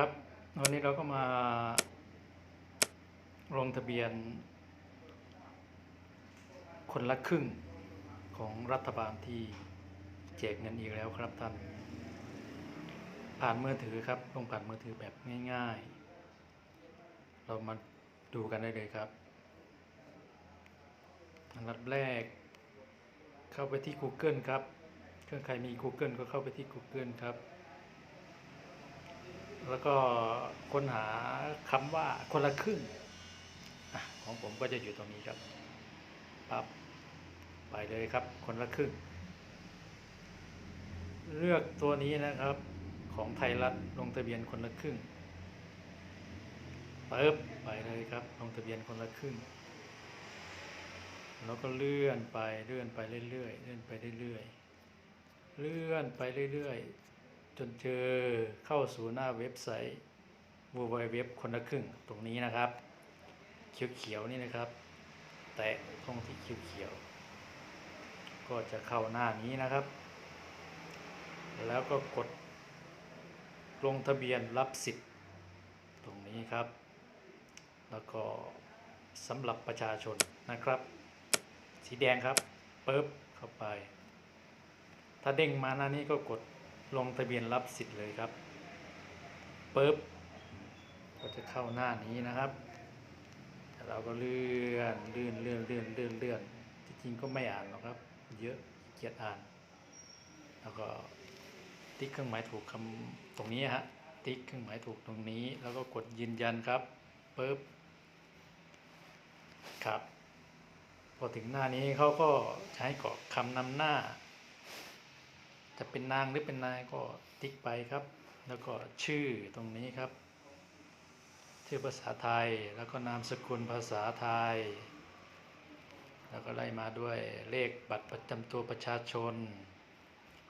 ครับ วันนี้เราก็มาลงทะเบียน คนละครึ่งของรัฐบาลที่แจกเงินอีกแล้วครับท่าน ผ่านมือถือครับลงผ่านมือถือแบบง่ายๆ เรามาดูกันได้เลยครับอันดับแรก เข้าไปที่ Google ครับ เครื่องใครมี Google ก็เข้าไปที่ Google ครับ แล้วก็ค้นหาคำว่าคนละครึ่งของผมก็จะอยู่ตรงนี้ครับปับไปเลยครับ คนละครึ่ง เลือกตัวนี้นะครับของไทยรัฐลงทะเบียนคนละครึ่งปึ๊บไปเลยครับ ลงทะเบียนคนละครึ่ง แล้วก็เลื่อนไปเลื่อนไปเรื่อยๆเลื่อนไปเรื่อยๆเลื่อนไปเรื่อยๆ จนเจอเข้าสู่หน้าเว็บไซต์ www คนละครึ่งตรงนี้นะครับ เขียวๆนี่นะครับ แตะตรงที่เขียวๆก็จะเข้าหน้านี้นะครับ แล้วก็กดลงทะเบียนรับสิทธิ์ตรงนี้ครับ แล้วก็สำหรับประชาชนนะครับ สีแดงครับปึ๊บเข้าไป ถ้าเด้งมาหน้านี้ก็กด ลงทะเบียนรับสิทธิ์เลยครับปึ๊บก็จะเข้าหน้านี้นะครับเราก็เลื่อนเลื่อนเลื่อนเลื่อนเลื่อนเลื่อนจริงก็ไม่อ่านหรอกครับ เยอะเกียดอ่าน แล้วก็ติ๊กเครื่องหมายถูกคำตรงนี้ฮะติ๊กเครื่องหมายถูกตรงนี้ แล้วก็กดยืนยันครับปึ๊บครับ พอถึงหน้านี้เขาก็ให้กรอกคำนำหน้า จะเป็นนางหรือเป็นนายก็ติ๊กไปครับ แล้วก็ชื่อตรงนี้ครับ ชื่อภาษาไทยแล้วก็นามสกุลภาษาไทย แล้วก็ไล่มาด้วยเลขบัตรประจำตัวประชาชน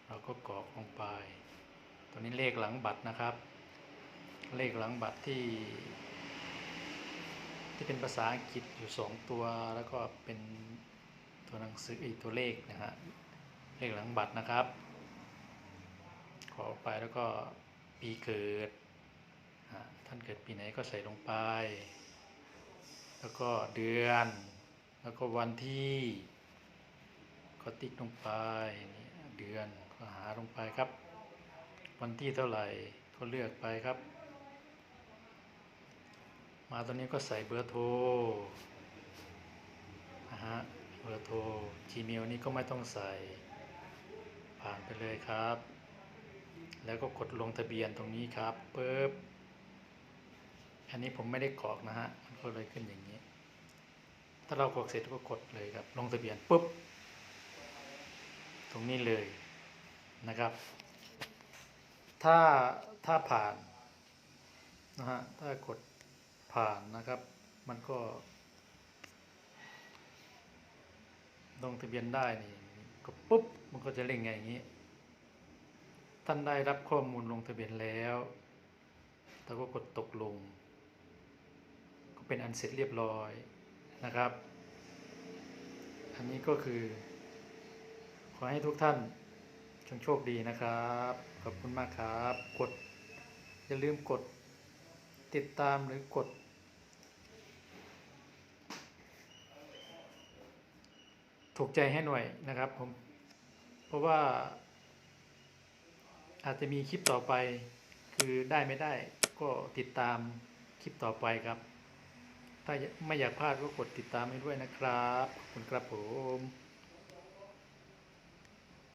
เราก็กรอกลงไป ตัวนี้เลขหลังบัตรนะครับ เลขหลังบัตรที่ ที่เป็นภาษาอังกฤษอยู่สองตัว แล้วก็เป็นตัวหนังสืออีกตัวเลขนะฮะเลขหลังบัตรนะครับ ขอไปแล้วก็ปีเกิด ท่านเกิดปีไหนก็ใส่ลงไป แล้วก็เดือน แล้วก็วันที่ก็ติ๊กลงไปนี่เดือนก็หาลงไปครับ วันที่เท่าไหร่ก็เลือกไปครับ มาตอนนี้ก็ใส่เบอร์โทรนะฮะเบอร์โทร Gmail นี้ก็ไม่ต้องใส่ผ่านไปเลยครับ แล้วก็กดลงทะเบียนตรงนี้ครับปึ๊บอันนี้ผมไม่ได้กรอกนะฮะมันก็เลยขึ้นอย่างนี้ ถ้าเรากรอกเสร็จก็กดเลยครับ ลงทะเบียนปุ๊บตรงนี้เลยนะครับ ถ้าถ้าผ่านนะฮะถ้ากดผ่านนะครับ มันก็ ลงทะเบียนได้นี่ก็ปุ๊บมันก็จะเล่งไงอย่างนี้ ท่านได้รับข้อมูลลงทะเบียนแล้วแล้วก็กดตกลง ก็เป็นอันเสร็จเรียบร้อยนะครับ อันนี้ก็คือ ขอให้ทุกท่านจงโชคดีนะครับ ขอบคุณมากครับ กด อย่าลืมกดติดตามหรือกด ถูกใจให้หน่อยนะครับผม เพราะว่า อาจจะมีคลิปต่อไป คือได้ไม่ได้ก็ติดตามคลิปต่อไปครับ ถ้าไม่อยากพลาดก็กดติดตามให้ด้วยนะครับขอบคุณครับผม